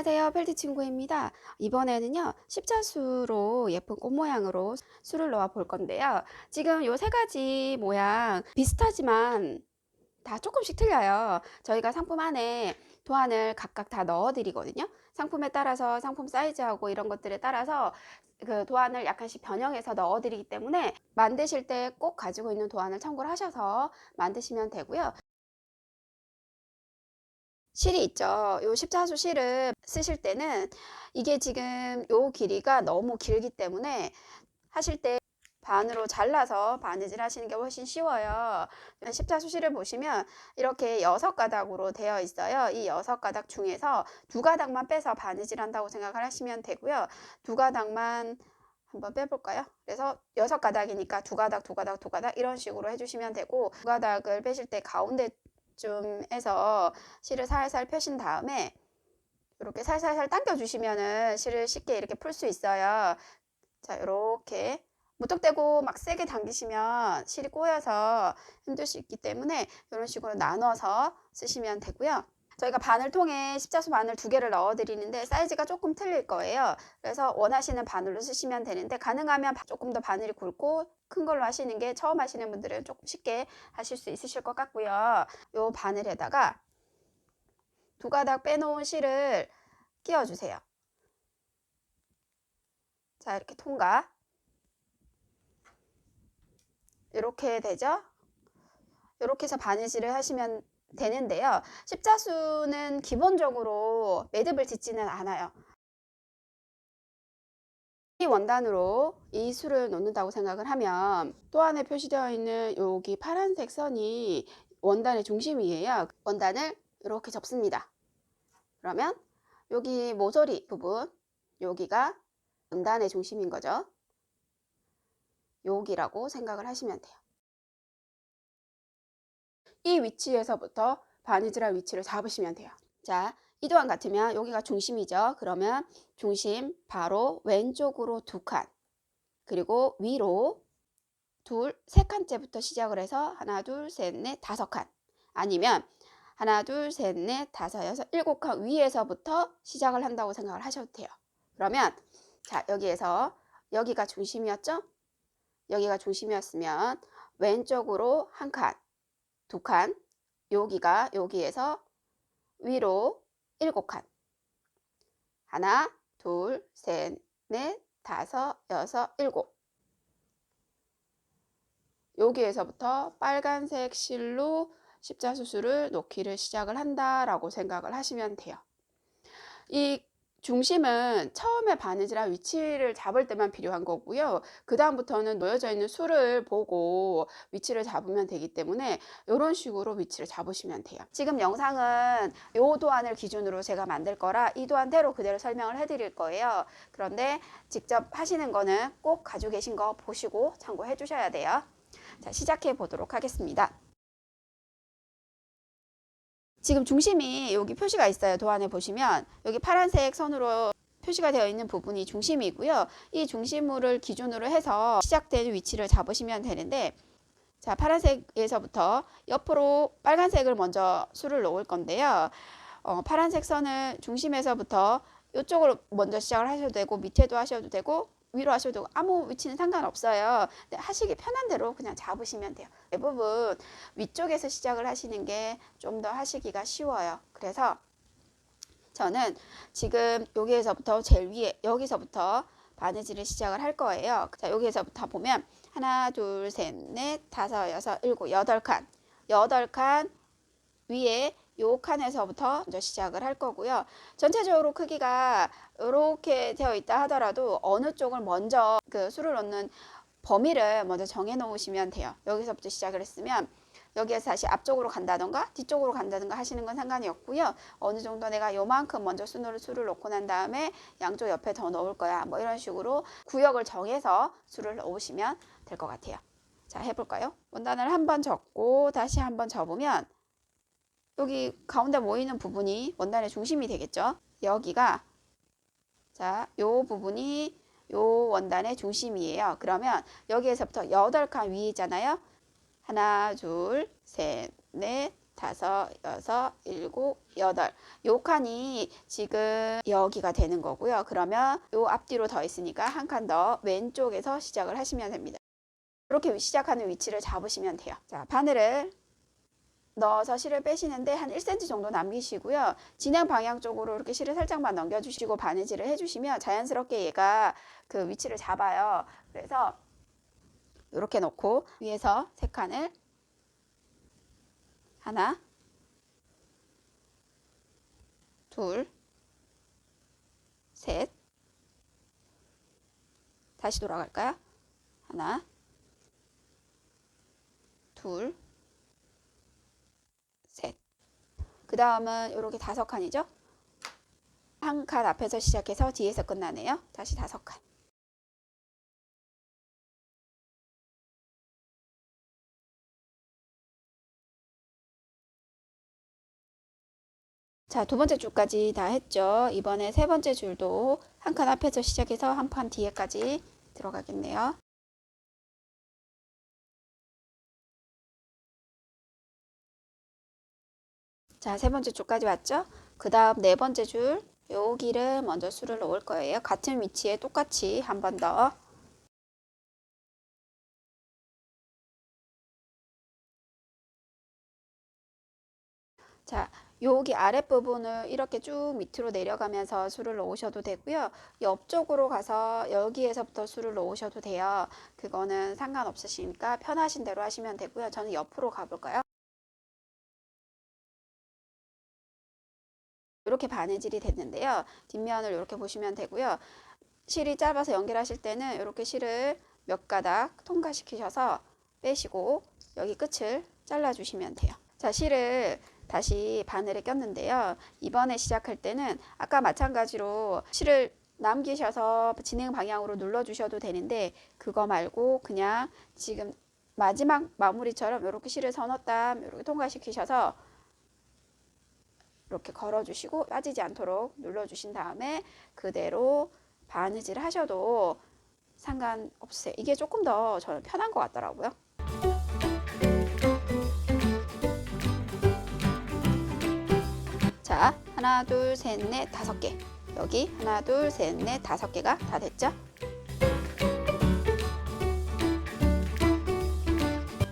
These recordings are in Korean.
안녕하세요. 펠트 친구입니다. 이번에는요, 십자수로 예쁜 꽃 모양으로 수를 넣어 볼 건데요. 지금 요 세 가지 모양 비슷하지만 다 조금씩 틀려요. 저희가 상품 안에 도안을 각각 다 넣어 드리거든요. 상품에 따라서 상품 사이즈하고 이런 것들에 따라서 그 도안을 약간씩 변형해서 넣어 드리기 때문에 만드실 때 꼭 가지고 있는 도안을 참고를 하셔서 만드시면 되고요. 실이 있죠. 요 십자수 실을 쓰실 때는 이게 지금 요 길이가 너무 길기 때문에 하실 때 반으로 잘라서 바느질 하시는 게 훨씬 쉬워요. 십자수 실을 보시면 이렇게 여섯 가닥으로 되어 있어요. 이 여섯 가닥 중에서 두 가닥만 빼서 바느질 한다고 생각을 하시면 되고요. 두 가닥만 한번 빼볼까요? 그래서 여섯 가닥이니까 두 가닥, 두 가닥, 두 가닥 이런 식으로 해주시면 되고 두 가닥을 빼실 때 가운데 좀 해서 실을 살살 펴신 다음에 이렇게 살살살 당겨 주시면은 실을 쉽게 이렇게 풀 수 있어요. 자, 이렇게 무턱대고 막 세게 당기시면 실이 꼬여서 힘들 수 있기 때문에 이런 식으로 나눠서 쓰시면 되고요. 저희가 바늘 통에 십자수 바늘 두 개를 넣어 드리는데 사이즈가 조금 틀릴 거예요. 그래서 원하시는 바늘로 쓰시면 되는데 가능하면 조금 더 바늘이 굵고 큰 걸로 하시는 게 처음 하시는 분들은 조금 쉽게 하실 수 있으실 것 같고요. 요 바늘에다가 두 가닥 빼놓은 실을 끼워 주세요. 자, 이렇게 통과. 이렇게 되죠? 이렇게 해서 바느질을 하시면 되는데요. 십자수는 기본적으로 매듭을 짓지는 않아요. 이 원단으로 이 수를 놓는다고 생각을 하면 또 안에 표시되어 있는 여기 파란색 선이 원단의 중심이에요. 원단을 이렇게 접습니다. 그러면 여기 모서리 부분 여기가 원단의 중심인 거죠. 여기라고 생각을 하시면 돼요. 이 위치에서부터 바느질할 위치를 잡으시면 돼요. 자, 이 도안 같으면 여기가 중심이죠. 그러면 중심 바로 왼쪽으로 두 칸, 그리고 위로 둘, 세 칸째부터 시작을 해서 하나, 둘, 셋, 넷, 다섯 칸. 아니면 하나, 둘, 셋, 넷, 다섯, 여섯, 일곱 칸 위에서부터 시작을 한다고 생각을 하셔도 돼요. 그러면 자, 여기에서 여기가 중심이었죠? 여기가 중심이었으면 왼쪽으로 한 칸, 두 칸, 여기가 여기에서 위로 일곱 칸. 하나, 둘, 셋, 넷, 다섯, 여섯, 일곱. 여기에서부터 빨간색 실로 십자수술을 놓기를 시작을 한다라고 생각을 하시면 돼요. 이 중심은 처음에 바느질할 위치를 잡을 때만 필요한 거고요. 그 다음부터는 놓여져 있는 술을 보고 위치를 잡으면 되기 때문에 이런 식으로 위치를 잡으시면 돼요. 지금 영상은 이 도안을 기준으로 제가 만들 거라 이 도안대로 그대로 설명을 해드릴 거예요. 그런데 직접 하시는 거는 꼭 가지고 계신 거 보시고 참고해 주셔야 돼요. 자, 시작해 보도록 하겠습니다. 지금 중심이 여기 표시가 있어요. 도안에 보시면 여기 파란색 선으로 표시가 되어 있는 부분이 중심이고요. 이 중심물을 기준으로 해서 시작되는 위치를 잡으시면 되는데 자 파란색에서부터 옆으로 빨간색을 먼저 수를 놓을 건데요. 어, 파란색 선을 중심에서부터 이쪽으로 먼저 시작을 하셔도 되고 밑에도 하셔도 되고 위로 하셔도 아무 위치는 상관없어요. 하시기 편한 대로 그냥 잡으시면 돼요. 대부분 위쪽에서 시작을 하시는 게 좀 더 하시기가 쉬워요. 그래서 저는 지금 여기에서부터 제일 위에 여기서부터 바느질을 시작을 할 거예요. 자, 여기에서부터 보면 하나, 둘, 셋, 넷, 다섯, 여섯, 일곱, 여덟 칸. 여덟 칸 위에 요 칸에서부터 먼저 시작을 할 거고요. 전체적으로 크기가 이렇게 되어 있다 하더라도 어느 쪽을 먼저 그 수를 넣는 범위를 먼저 정해 놓으시면 돼요. 여기서부터 시작을 했으면 여기에서 다시 앞쪽으로 간다던가 뒤쪽으로 간다던가 하시는 건 상관이 없고요. 어느 정도 내가 요만큼 먼저 수를 수를 놓고 난 다음에 양쪽 옆에 더 넣을 거야. 뭐 이런 식으로 구역을 정해서 수를 넣으시면 될 것 같아요. 자, 해볼까요? 원단을 한번 접고 다시 한번 접으면 여기 가운데 모이는 부분이 원단의 중심이 되겠죠. 여기가 자, 요 부분이 요 원단의 중심이에요. 그러면 여기에서부터 8칸 위이잖아요. 하나, 둘, 셋, 넷, 다섯, 여섯, 일곱, 여덟. 요 칸이 지금 여기가 되는 거고요. 그러면 요 앞뒤로 더 있으니까 한 칸 더 왼쪽에서 시작을 하시면 됩니다. 이렇게 시작하는 위치를 잡으시면 돼요. 자, 바늘을 넣어서 실을 빼시는데 한 1cm 정도 남기시고요. 진행 방향 쪽으로 이렇게 실을 살짝만 넘겨주시고 바느질을 해주시면 자연스럽게 얘가 그 위치를 잡아요. 그래서 이렇게 놓고 위에서 세 칸을 하나, 둘, 셋. 다시 돌아갈까요? 하나, 둘, 셋. 그 다음은 이렇게 다섯 칸이죠? 한 칸 앞에서 시작해서 뒤에서 끝나네요. 다시 다섯 칸. 자, 두 번째 줄까지 다 했죠. 이번에 세 번째 줄도 한 칸 앞에서 시작해서 한 칸 뒤에까지 들어가겠네요. 자, 세 번째 줄까지 왔죠? 그 다음 네 번째 줄, 여기를 먼저 수를 놓을 거예요. 같은 위치에 똑같이 한 번 더. 자, 여기 아랫부분을 이렇게 쭉 밑으로 내려가면서 수를 놓으셔도 되고요. 옆쪽으로 가서 여기에서부터 수를 놓으셔도 돼요. 그거는 상관없으시니까 편하신 대로 하시면 되고요. 저는 옆으로 가볼까요? 이렇게 바느질이 됐는데요. 뒷면을 이렇게 보시면 되고요. 실이 짧아서 연결하실 때는 이렇게 실을 몇 가닥 통과시키셔서 빼시고 여기 끝을 잘라주시면 돼요. 자, 실을 다시 바늘에 꼈는데요. 이번에 시작할 때는 아까 마찬가지로 실을 남기셔서 진행 방향으로 눌러주셔도 되는데 그거 말고 그냥 지금 마지막 마무리처럼 이렇게 실을 서넣다 이렇게 통과시키셔서 이렇게 걸어주시고 빠지지 않도록 눌러주신 다음에 그대로 바느질 하셔도 상관없어요. 이게 조금 더 저는 편한 것 같더라고요. 자, 하나, 둘, 셋, 넷, 다섯 개. 여기 하나, 둘, 셋, 넷, 다섯 개가 다 됐죠?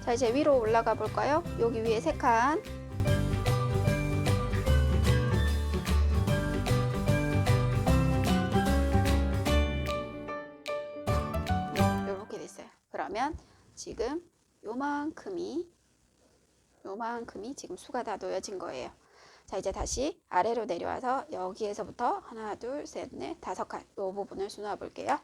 자, 이제 위로 올라가 볼까요? 여기 위에 세 칸. 그러면 지금 요만큼이 요만큼이 지금 수가 다 놓여진 거예요. 자 이제 다시 아래로 내려와서 여기에서부터 하나 둘 셋 넷 다섯 칸이 부분을 수놓아 볼게요.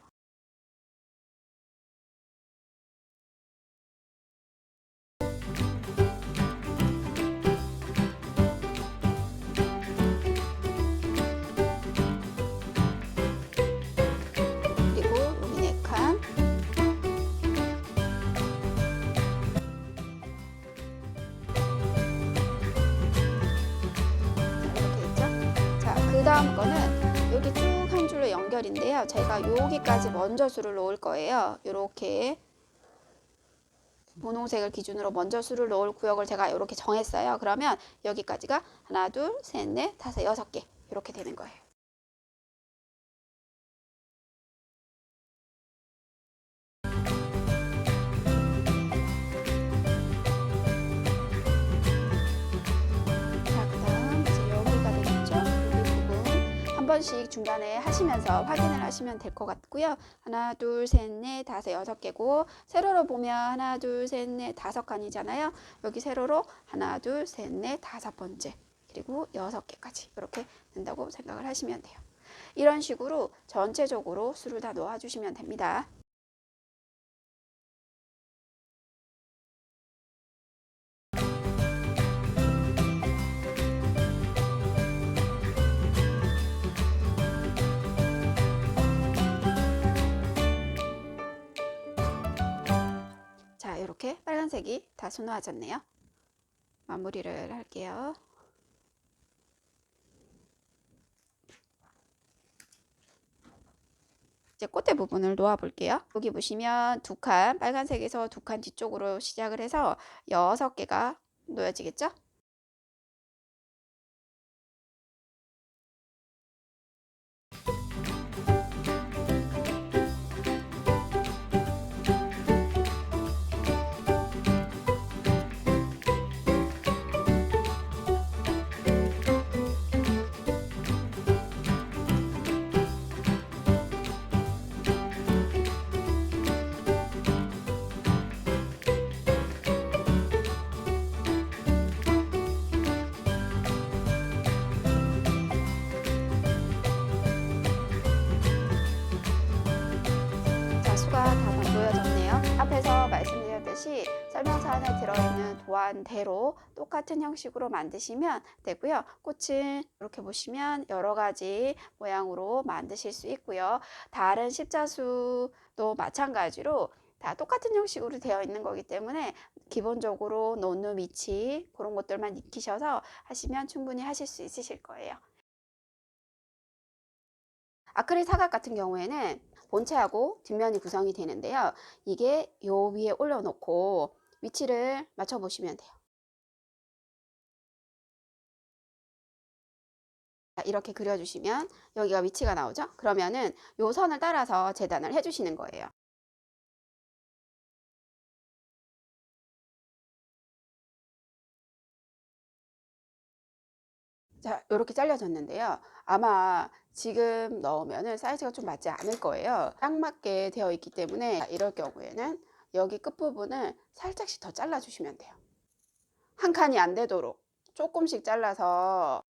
줄로 연결인데요. 제가 여기까지 먼저 수를 놓을 거예요. 이렇게 분홍색을 기준으로 먼저 수를 놓을 구역을 제가 이렇게 정했어요. 그러면 여기까지가 하나, 둘, 셋, 넷, 다섯, 여섯 개 이렇게 되는 거예요. 번씩 중간에 하시면서 확인을 하시면 될 것 같고요. 하나, 둘, 셋, 넷, 다섯, 여섯 개고 세로로 보면 하나, 둘, 셋, 넷, 다섯 칸이잖아요. 여기 세로로 하나, 둘, 셋, 넷, 다섯 번째 그리고 여섯 개까지 이렇게 된다고 생각을 하시면 돼요. 이런 식으로 전체적으로 수를 다 놓아주시면 됩니다. 이렇게 빨간색이 다 수놓아졌네요. 마무리를 할게요. 이제 꽃대 부분을 놓아 볼게요. 여기 보시면 두 칸, 빨간색에서 두 칸 뒤쪽으로 시작을 해서 여섯 개가 놓여지겠죠? 만들듯이 설명서 안에 들어있는 도안대로 똑같은 형식으로 만드시면 되고요. 꽃은 이렇게 보시면 여러 가지 모양으로 만드실 수 있고요. 다른 십자수도 마찬가지로 다 똑같은 형식으로 되어 있는 거기 때문에 기본적으로 놓는 위치 그런 것들만 익히셔서 하시면 충분히 하실 수 있으실 거예요. 아크릴 사각 같은 경우에는 본체하고 뒷면이 구성이 되는데요. 이게 요 위에 올려놓고 위치를 맞춰보시면 돼요. 자, 이렇게 그려주시면 여기가 위치가 나오죠? 그러면은 요 선을 따라서 재단을 해주시는 거예요. 자, 이렇게 잘려졌는데요. 아마 지금 넣으면은 사이즈가 좀 맞지 않을 거예요. 딱 맞게 되어 있기 때문에 이럴 경우에는 여기 끝부분을 살짝씩 더 잘라주시면 돼요. 한 칸이 안 되도록 조금씩 잘라서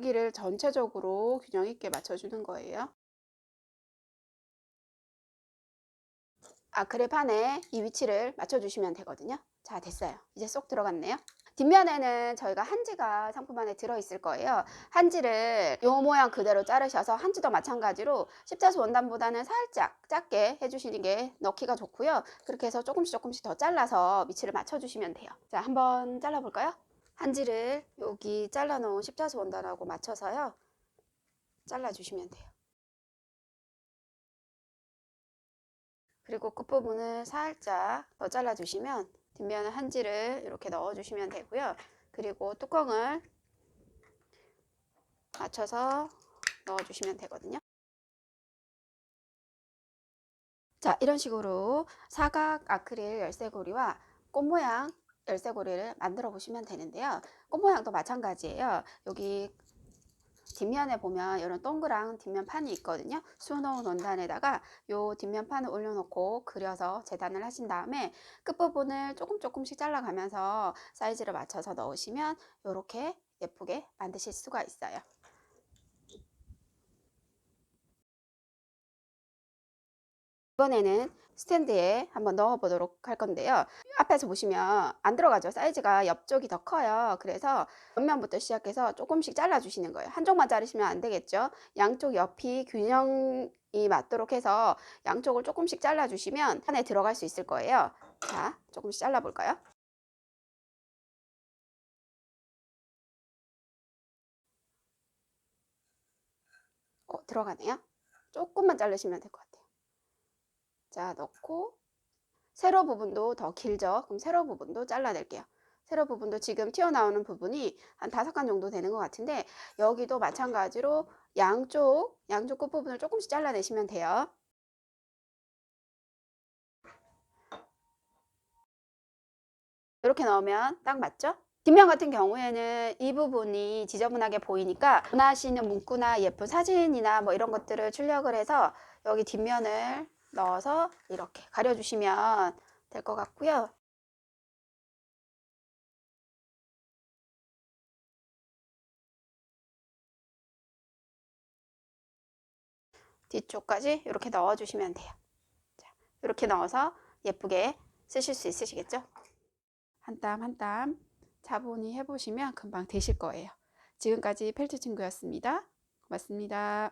여기를 전체적으로 균형 있게 맞춰주는 거예요. 아크릴 판에 이 위치를 맞춰주시면 되거든요. 자, 됐어요. 이제 쏙 들어갔네요. 뒷면에는 저희가 한지가 상품 안에 들어있을 거예요. 한지를 요 모양 그대로 자르셔서 한지도 마찬가지로 십자수 원단보다는 살짝 작게 해주시는 게 넣기가 좋고요. 그렇게 해서 조금씩 조금씩 더 잘라서 위치를 맞춰주시면 돼요. 자, 한번 잘라볼까요? 한지를 여기 잘라놓은 십자수 원단하고 맞춰서요. 잘라주시면 돼요. 그리고 끝부분을 살짝 더 잘라주시면 뒷면에 한지를 이렇게 넣어주시면 되고요. 그리고 뚜껑을 맞춰서 넣어주시면 되거든요. 자, 이런 식으로 사각 아크릴 열쇠고리와 꽃 모양 열쇠고리를 만들어 보시면 되는데요. 꽃 모양도 마찬가지예요. 여기 뒷면에 보면 이런 동그란 뒷면판이 있거든요. 수놓은 원단에다가 요 뒷면판을 올려놓고 그려서 재단을 하신 다음에 끝부분을 조금 조금씩 잘라가면서 사이즈를 맞춰서 넣으시면 이렇게 예쁘게 만드실 수가 있어요. 이번에는 스탠드에 한번 넣어 보도록 할 건데요. 앞에서 보시면 안 들어가죠. 사이즈가 옆쪽이 더 커요. 그래서 옆면부터 시작해서 조금씩 잘라 주시는 거예요. 한쪽만 자르시면 안 되겠죠. 양쪽 옆이 균형이 맞도록 해서 양쪽을 조금씩 잘라 주시면 안에 들어갈 수 있을 거예요. 자, 조금씩 잘라 볼까요? 어, 들어가네요. 조금만 자르시면 될 것 같아요. 자, 넣고 세로 부분도 더 길죠. 그럼 세로 부분도 잘라낼게요. 세로 부분도 지금 튀어나오는 부분이 한 다섯 칸 정도 되는 것 같은데 여기도 마찬가지로 양쪽, 양쪽 끝부분을 조금씩 잘라내시면 돼요. 이렇게 넣으면 딱 맞죠? 뒷면 같은 경우에는 이 부분이 지저분하게 보이니까 원하시는 문구나 예쁜 사진이나 뭐 이런 것들을 출력을 해서 여기 뒷면을 넣어서 이렇게 가려주시면 될 것 같고요. 뒤쪽까지 이렇게 넣어주시면 돼요. 자, 이렇게 넣어서 예쁘게 쓰실 수 있으시겠죠? 한 땀 한땀 차분히 해보시면 금방 되실 거예요. 지금까지 펠트 친구였습니다. 고맙습니다.